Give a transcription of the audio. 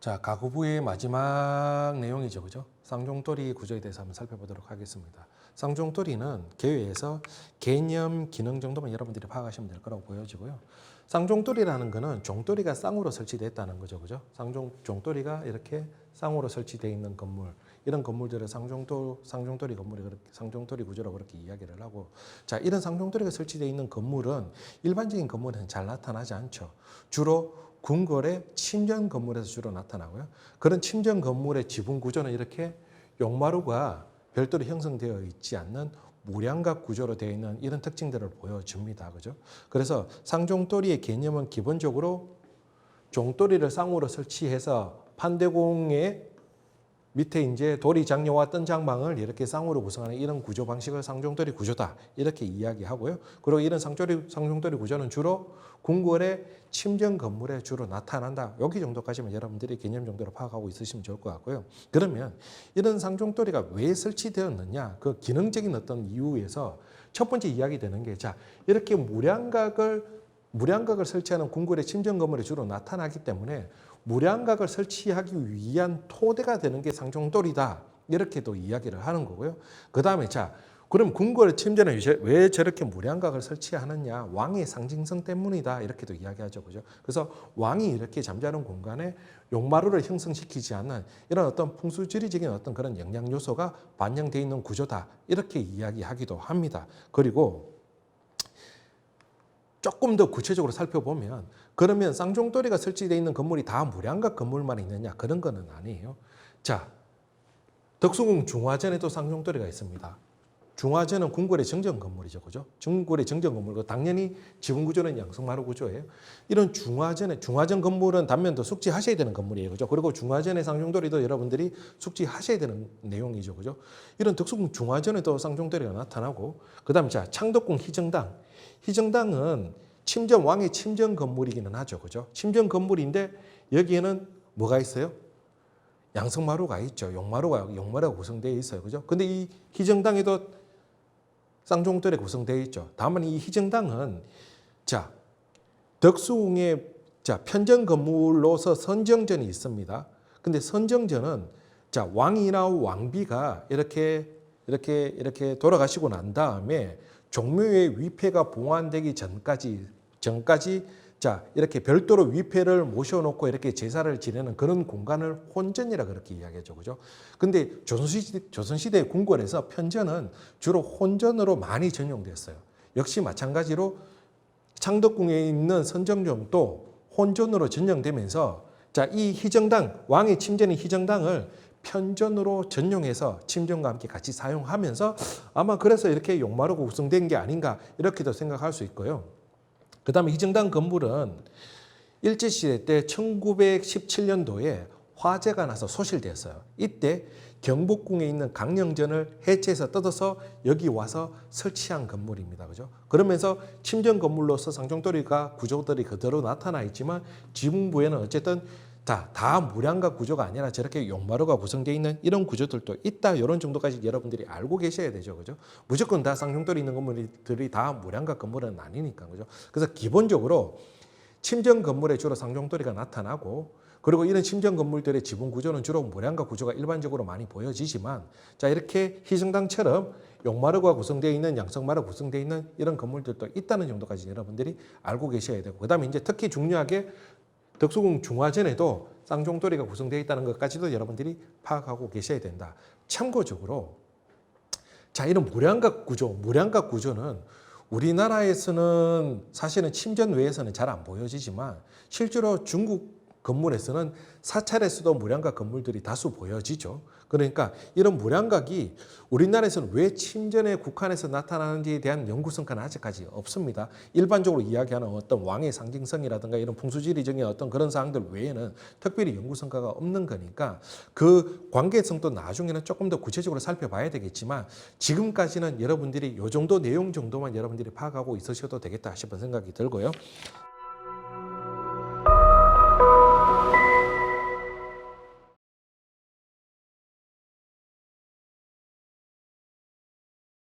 자, 가구부의 마지막 내용이죠. 그죠? 쌍종돌이 구조에 대해서 한번 살펴보도록 하겠습니다. 쌍종돌이는 개회에서 개념, 기능 정도만 여러분들이 파악하시면 될 거라고 보여지고요. 쌍종돌이라는 거는 종돌이가 쌍으로 설치됐다는 거죠. 그죠? 쌍종, 종돌이가 이렇게 쌍으로 설치되어 있는 건물, 이런 건물들을 쌍종돌, 쌍종돌이 건물이 그렇게, 쌍종돌이 구조라고 그렇게 이야기를 하고, 자, 이런 쌍종돌이가 설치되어 있는 건물은 일반적인 건물에는 잘 나타나지 않죠. 주로 궁궐의 침전 건물에서 주로 나타나고요. 그런 침전 건물의 지붕 구조는 이렇게 용마루가 별도로 형성되어 있지 않는 무량각 구조로 되어 있는 이런 특징들을 보여줍니다. 그죠? 그래서 상종돌이의 개념은 기본적으로 종돌이를 쌍으로 설치해서 판대공의 밑에 이제 도리 장려와 뜬장망을 이렇게 쌍으로 구성하는 이런 구조 방식을 상종돌이 구조다 이렇게 이야기하고요. 그리고 이런 상종돌이 상종돌이 구조는 주로 궁궐의 침전 건물에 주로 나타난다. 여기 정도까지만 여러분들이 개념 정도로 파악하고 있으시면 좋을 것 같고요. 그러면 이런 상종돌이가 왜 설치되었느냐? 그 기능적인 어떤 이유에서 첫 번째 이야기 되는 게 자, 이렇게 무량각을 무량각을 설치하는 궁궐의 침전 건물에 주로 나타나기 때문에 무량각을 설치하기 위한 토대가 되는 게 상종돌이다. 이렇게도 이야기를 하는 거고요. 그 다음에 자, 그럼 궁궐 침전에 왜 저렇게 무량각을 설치하느냐? 왕의 상징성 때문이다. 이렇게도 이야기하죠. 그죠? 그래서 왕이 이렇게 잠자는 공간에 용마루를 형성시키지 않는 이런 어떤 풍수지리적인 어떤 그런 영향 요소가 반영되어 있는 구조다. 이렇게 이야기하기도 합니다. 그리고 조금 더 구체적으로 살펴보면 그러면 쌍종돌이가 설치되어 있는 건물이 다 무량각 건물만 있느냐 그런 거는 아니에요. 자, 덕수궁 중화전에도 쌍종돌이가 있습니다. 중화전은 궁궐의 정전 건물이죠, 그죠? 궁궐의 정전 건물고 당연히 지붕 구조는 양성마루 구조예요. 이런 중화전에 중화전 건물은 단면도 숙지하셔야 되는 건물이에요, 그죠? 그리고 중화전의 쌍종돌이도 여러분들이 숙지하셔야 되는 내용이죠, 그죠? 이런 덕수궁 중화전에도 쌍종돌이가 나타나고 그다음에 자 창덕궁 희정당 희정당은 침전 왕의 침전 건물이기는 하죠. 그죠? 침전 건물인데 여기에는 뭐가 있어요? 양성마루가 있죠. 용마루가 용마루가 구성되어 있어요. 그죠? 근데 이 희정당에도 쌍종돌에 구성되어 있죠. 다만 이 희정당은 자 덕수궁의 자 편전 건물로서 선정전이 있습니다. 근데 선정전은 자 왕이나 왕비가 이렇게 이렇게 이렇게 돌아가시고 난 다음에 종묘의 위패가 봉안되기 전까지 전까지 자 이렇게 별도로 위패를 모셔놓고 이렇게 제사를 지내는 그런 공간을 혼전이라 그렇게 이야기하죠, 그죠? 근데 조선시대 조선시대 궁궐에서 편전은 주로 혼전으로 많이 전용됐어요. 역시 마찬가지로 창덕궁에 있는 선정정도 혼전으로 전용되면서 자 이 희정당 왕의 침전인 희정당을 편전으로 전용해서 침전과 함께 같이 사용하면서 아마 그래서 이렇게 용마루가 구성된 게 아닌가 이렇게도 생각할 수 있고요. 그 다음에 희정당 건물은 일제시대 때 1917년도에 화재가 나서 소실되었어요. 이때 경복궁에 있는 강령전을 해체해서 뜯어서 여기 와서 설치한 건물입니다. 그죠? 그러면서 침전 건물로서 상종돌이가 구조들이 그대로 나타나 있지만 지붕부에는 어쨌든 다, 다 무량각 구조가 아니라 저렇게 용마루가 구성되어 있는 이런 구조들도 있다. 이런 정도까지 여러분들이 알고 계셔야 되죠. 그죠? 무조건 다 쌍용돌이 있는 건물들이 다 무량각 건물은 아니니까. 그죠? 그래서 기본적으로 침전 건물에 주로 상종돌이가 나타나고 그리고 이런 침전 건물들의 지붕 구조는 주로 무량각 구조가 일반적으로 많이 보여지지만 자 이렇게 희정당처럼 용마루가 구성되어 있는 양성마루 구성되어 있는 이런 건물들도 있다는 정도까지 여러분들이 알고 계셔야 되고 그다음에 이제 특히 중요하게 덕수궁 중화전에도 쌍종돌이가 구성되어 있다는 것까지도 여러분들이 파악하고 계셔야 된다. 참고적으로 자 이런 무량각 구조, 무량각 구조는 우리나라에서는 사실은 침전 외에서는 잘 안 보여지지만 실제로 중국 건물에서는 사찰에서도 무량각 건물들이 다수 보여지죠. 그러니까 이런 무량각이 우리나라에서는 왜 침전에 국한해서 나타나는지에 대한 연구 성과는 아직까지 없습니다. 일반적으로 이야기하는 어떤 왕의 상징성이라든가 이런 풍수지리적인 어떤 그런 사항들 외에는 특별히 연구 성과가 없는 거니까 그 관계성도 나중에는 조금 더 구체적으로 살펴봐야 되겠지만 지금까지는 여러분들이 이 정도 내용 정도만 여러분들이 파악하고 있으셔도 되겠다 싶은 생각이 들고요.